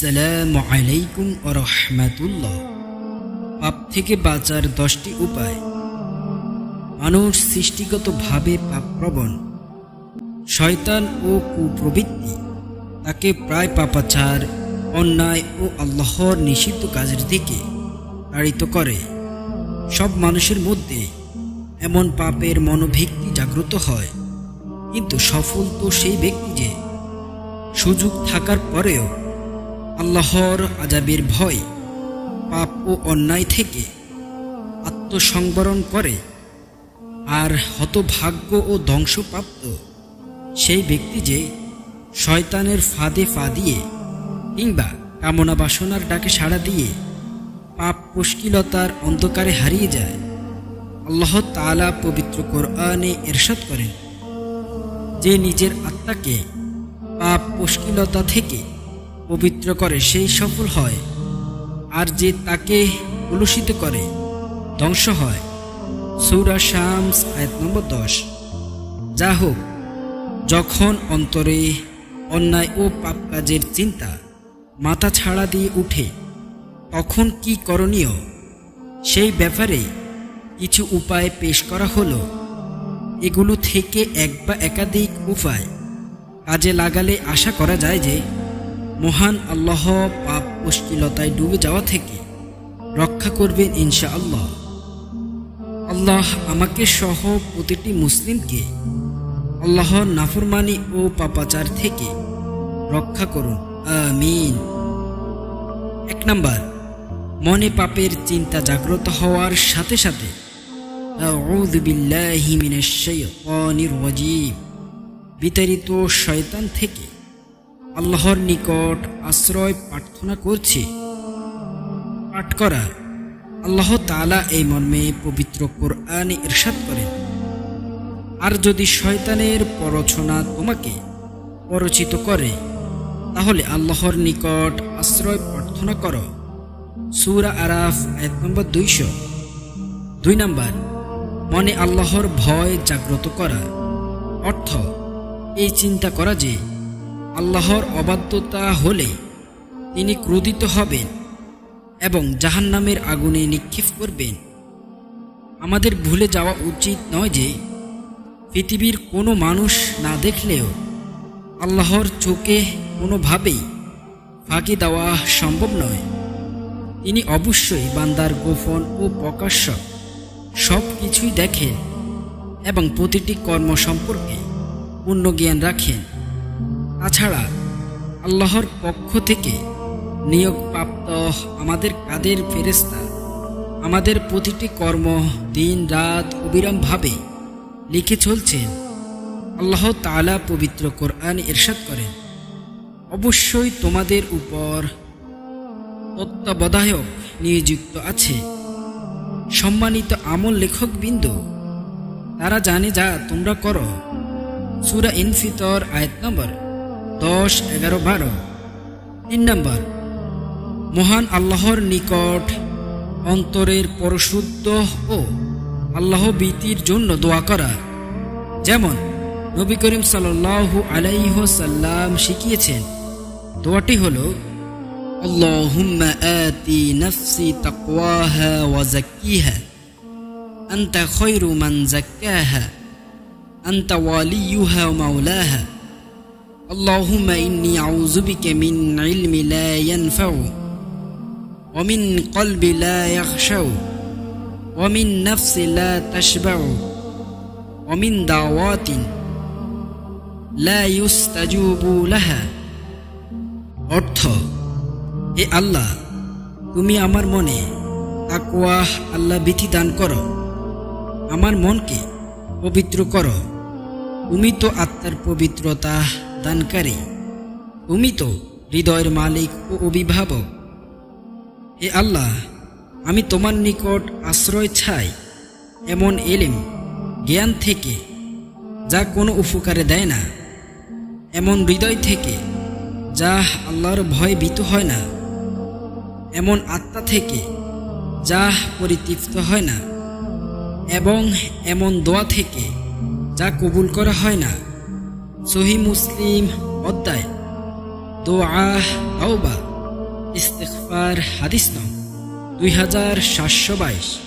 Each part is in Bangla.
আসসালামু আলাইকুম রহমাতুল্লাহ। পাপ থেকে বাঁচার দশটি উপায়। মানুষ সৃষ্টিগতভাবে পাপপ্রবণ। শয়তান ও কুপ্রবৃত্তি। তাকে প্রায় পাপাচার, অন্যায় ও আল্লাহর নিষিদ্ধ কাজের দিকে তাড়িত করে। সব মানুষের মধ্যে এমন পাপের মনোভিত্তি জাগ্রত হয়। কিন্তু সফল তো সেই ব্যক্তি যে সুযোগ থাকার পরেও আল্লাহর আজাবের ভয়, পাপ ও অন্যায় থেকে আত্মসংবরণ করে। আর হতভাগ্য ও ধ্বংসপ্রাপ্ত সেই ব্যক্তি যে শয়তানের ফাঁদে ফা দিয়ে কিংবা কামনা বাসনার ডাকে সাড়া দিয়ে পাপ মুশকিলতার অন্ধকারে হারিয়ে যায়, আল্লাহ তালা পবিত্র কোরআনে এরশাদ করেন, যে নিজের আত্মাকে পাপ মুশকিলতা থেকে পবিত্র করে, সেই সফল হয়। আর যে তাকে কলুষিত করে, ধ্বংস হয়। সৌরা শামস, আয়াত নম্বর দশ। যা হোক, যখন অন্তরে অন্যায় ও পাপ কাজের চিন্তা মাথা ছাড়া দিয়ে উঠে, তখন কি করণীয়? সেই ব্যাপারে কিছু উপায় পেশ করা হলো। এগুলো থেকে এক বা একাধিক উপায় কাজে লাগালে আশা করা যায় যে মহান আল্লাহ পাপ মুশকিলতায় ডুবে যাওয়া থেকে রক্ষা করবেন ইনশা আল্লাহ আল্লাহ আমাকে সহ প্রতিটি মুসলিমকে আল্লাহর নাফরমানি ও পাপাচার থেকে রক্ষা করুন। আমিন। এক নাম্বার, মনে পাপের চিন্তা জাগ্রত হওয়ার সাথে সাথে বিতাড়িত শয়তান থেকে আল্লাহর নিকট আশ্রয় প্রার্থনা করছি। পাঠ করা। আল্লাহ তাআলা এই মর্মে পবিত্র কোরআনে ইরশাদ করেন। আর যদি শয়তানের পরছনা তোমাকে পরচিত করে, তাহলে আল্লাহর নিকট আশ্রয় প্রার্থনা করো। সুরা আরাফ এক নম্বর দুইশো। দুই নম্বর, মনে আল্লাহর ভয় জাগ্রত করা। অর্থ, এই চিন্তা করা যে আল্লাহর অবাধ্যতা হলে তিনি ক্রোধিত হবেন এবং জাহান্নামের আগুনে নিক্ষেপ করবেন। আমাদের ভুলে যাওয়া উচিত নয় যে পৃথিবীর কোনো মানুষ না দেখলেও আল্লাহর চোখে কোনোভাবেই ফাঁকি দেওয়া সম্ভব নয়। তিনি অবশ্যই বান্দার গোপন ও প্রকাশ্য সব কিছুই দেখেন এবং প্রতিটি কর্ম সম্পর্কে পূর্ণ জ্ঞান রাখেন। তাছাড়া আল্লাহর পক্ষ থেকে নিয়োগপ্রাপ্ত আমাদের কাদের ফেরেস্তা আমাদের প্রতিটি কর্ম দিন, রাত অবিরামভাবে লিখে চলছেন। আল্লাহ তাআলা পবিত্র কোরআন ইরশাদ করেন। অবশ্যই তোমাদের উপর তত্ত্বাবধায়ক নিয়োজিত আছে। সম্মানিত আমল লেখক বিন্দু তারা জানে যা তোমরা করো। সুরা ইনফিতর আয়াত নম্বর দশ এগারো বারো তিন নম্বর মহান আল্লাহর নিকট অন্তরের পরশুদ্ধ ও আল্লাহ ভীতির জন্য দোয়া করা যেমন নবী করিম সাল্লাল্লাহু আলাইহ সাল্লাম শিখিয়েছেন দোয়াটি হলো اللهم آتي نفسي تقواها وزكيها أنت خير من زكاها أنت وليها ومولاها اللهم إني أعوذ بك من علم لا ينفع ومن قلب لا يخشع ومن نفس لا تشبع ومن دعوات لا يستجوب لها অর্থ হে আল্লাহ তুমি আমার মনে তাকুয়া আল্লাহ বিধি দান করো আমার মনকে পবিত্র করো তুমি তো আত্মার পবিত্রতা দানকারী তুমি তো হৃদয়ের মালিক ও অভিভাবক। হে আল্লাহ, আমি তোমার নিকট আশ্রয় ছাই এমন এলিম, জ্ঞান থেকে, যা কোনো উপকারে দেয় না। এমন হৃদয় থেকে যা আল্লাহর ভয় ভীত হয় না। এমন আত্মা থেকে যা পরিতৃপ্ত হয় না। এবং এমন দোয়া থেকে, যা কবুল করা হয় না। সহি মুসলিম অধ্যায়। দোয়া, তাওবা ইস্তেকফার হাদিস নং দুই হাজার সাতশো বাইশ।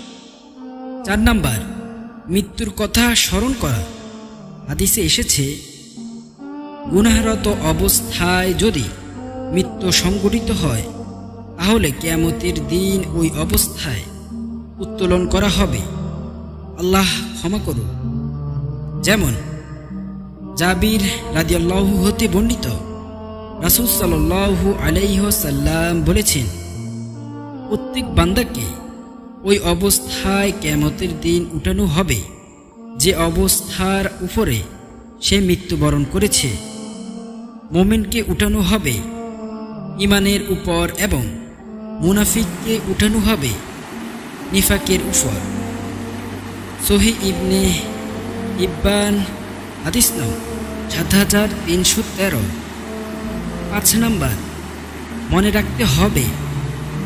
চার নাম্বার, মৃত্যুর কথা স্মরণ করা। হাদিসে এসেছে, গুনাহরত অবস্থায় যদি মৃত্যু সংঘটিত হয়, তাহলে কেয়ামতের দিন ওই অবস্থায় উত্তোলন করা হবে। আল্লাহ ক্ষমা করুন। যেমন জাবির রাদিয়াল্লাহু হতে বর্ণিত। রাসুল সাল্লাল্লাহু আলাইহসাল্লাম বলেছেন, প্রত্যেক বান্দাকে ওই অবস্থায় কেমতের দিন উঠানো হবে, যে অবস্থার উপরে সে মৃত্যুবরণ করেছে। মোমেনকে উঠানো হবে ইমানের উপর এবং মুনাফিককে উঠানো হবে নিফাকের উপর। সহি ইবনে ইব্বান হাদিস নং সাত হাজার তিনশো তেরো। পাঁচ নাম্বার, মনে রাখতে হবে,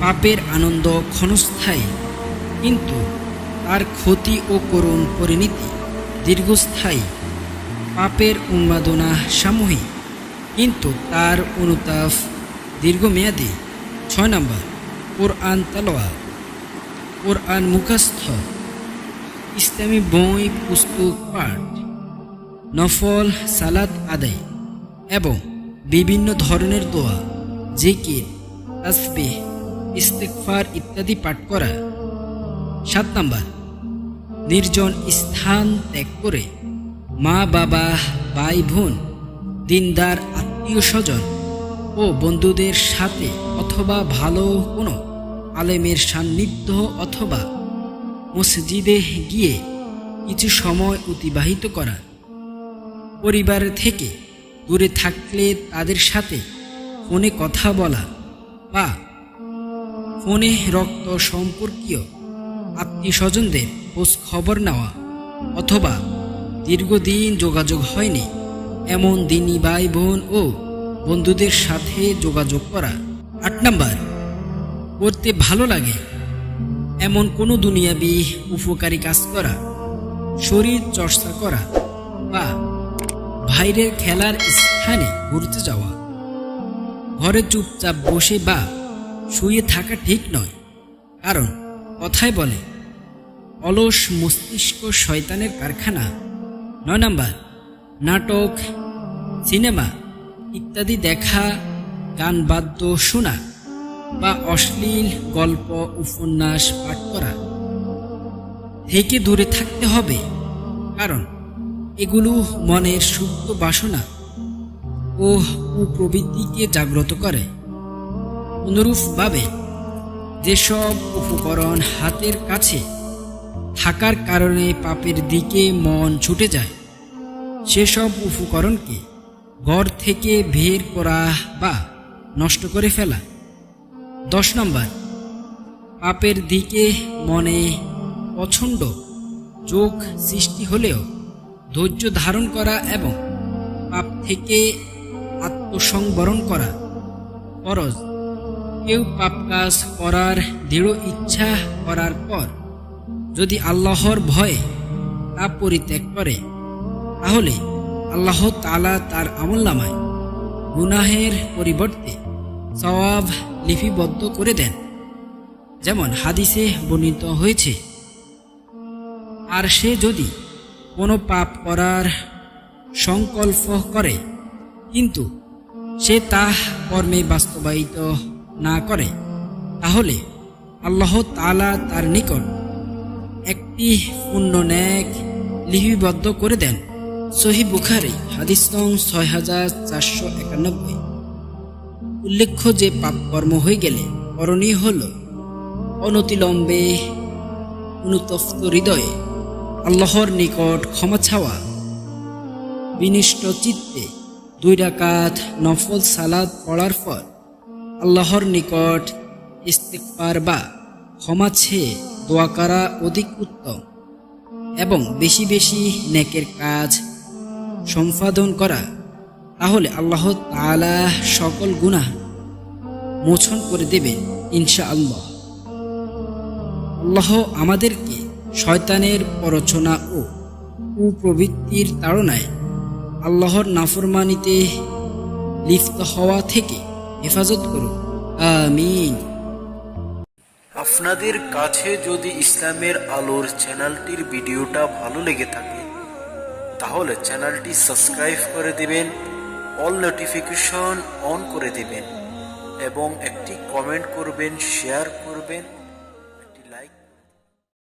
পাপের আনন্দ ক্ষণস্থায়ী, কিন্তু তার ক্ষতি ও করুণ পরিণতি দীর্ঘস্থায়ী। পাপের উন্মাদনা সাময়িক, কিন্তু তার অনুতাপ দীর্ঘমেয়াদী। ছয় নম্বর, কোরআন তালোয়া কোরআন মুখস্থ, ইসলামী বই, পুস্তক, পাঠ। নফল সালাদ আদায় এবং বিভিন্ন ধরনের দোয়া, জিকির, তাসবিহ ইস্তেকফার ইত্যাদি পাঠ করা। সাত নাম্বার, নির্জন স্থান ত্যাগ করে মা, বাবা, ভাই, বোন, দিনদার, আত্মীয় স্বজন ও বন্ধুদের সাথে অথবা ভালো কোনো আলেমের সান্নিধ্য অথবা মসজিদে গিয়ে কিছু সময় অতিবাহিত করা। পরিবার থেকে দূরে থাকলে তাদের সাথে ফোনে কথা বলা বা ফোনে রক্ত সম্পর্কীয় আত্মীয় স্বজনদের খোঁজ খবর নেওয়া অথবা দীর্ঘদিন যোগাযোগ হয়নি, এমন দিনী ভাই বোন ও বন্ধুদের সাথে যোগাযোগ করা। আট নাম্বার করতে ভালো লাগে। এমন কোনো দুনিয়াবি উপকারী কাজ করা, শরীর চর্চা করা বা বাইরের খেলার স্থানে ঘুরতে যাওয়া। ঘরে চুপচাপ বসে বা শুয়ে থাকা ঠিক নয়, কারণ কথায় বলে, অলস মস্তিষ্ক শয়তানের কারখানা, নয় নাম্বার, নাটক, সিনেমা ইত্যাদি দেখা, গান, বাদ্য, শোনা বা অশ্লীল গল্প, উপন্যাস, পাঠ করা থেকে দূরে থাকতে হবে, কারণ এগুলো মনের সুপ্ত বাসনা। ও কুপ্রবৃত্তিকে জাগ্রত করে। অনুরূপভাবে, যেসব উপকরণ হাতের কাছে থাকার কারণে পাপের দিকে মন ছুটে যায়, সেসব উপকরণকে ঘর থেকে বের করা বা নষ্ট করে ফেলা। দশ নম্বর, পাপের দিকে মনে পছন্দ চোখ সৃষ্টি হলেও ধৈর্য ধারণ করা এবং পাপ থেকে আত্মসংবরণ করা। ফরজ। কেউ পাপ কাজ করার দৃঢ় ইচ্ছা করার পর যদি আল্লাহর ভয়ে তা পরিত্যাগ করে, তাহলে আল্লাহ তালা তার আমল্লামায় গুনাহের পরিবর্তে সওয়াব লিপিবদ্ধ করে দেন, যেমন হাদিসে বর্ণিত হয়েছে, আর সে যদি কোনো পাপ করার সংকল্প করে, কিন্তু সে তা কর্মে বাস্তবায়িত না করে, তাহলে আল্লাহ তালা তার নিকট একটি পুণ্য ন্যাক লিপিবদ্ধ করে দেন। সহি বুখারি, হাদিস নং ছয় হাজার চারশো একানব্বই। উল্লেখ্য যে পাপ কর্ম হয়ে গেলে করণীয় হল অনতিলম্বে অনুতপ্ত হৃদয়ে আল্লাহর নিকট ক্ষমা ছাওয়া বিনিষ্ট চিত্তে দুই ডাকাত নফল সালাদ পড়ার পর আল্লাহর নিকট ইস্তেকবার বা ক্ষমা ছেয়ে দোয়া করা অধিক উত্তম এবং বেশি বেশি নেকের কাজ সম্পাদন করা। তাহলে আল্লাহ তাআলা সকল গুনাহ মোছন করে দেবে ইনশা আল্লাহ আল্লাহ আমাদেরকে শয়তানের প্ররোচনা ও কুপ্রবৃত্তির তাড়নায় আল্লাহর নাফরমানিতে লিপ্ত হওয়া থেকে হেফাজত করুন। আমিন। আপনাদের কাছে যদি ইসলামের আলোর চ্যানেলটির ভিডিওটা ভালো লেগে থাকে, তাহলে চ্যানেলটি সাবস্ক্রাইব করে দিবেন, অল নোটিফিকেশন অন করে দিবেন, এবং একটি কমেন্ট করবেন, শেয়ার করবেন।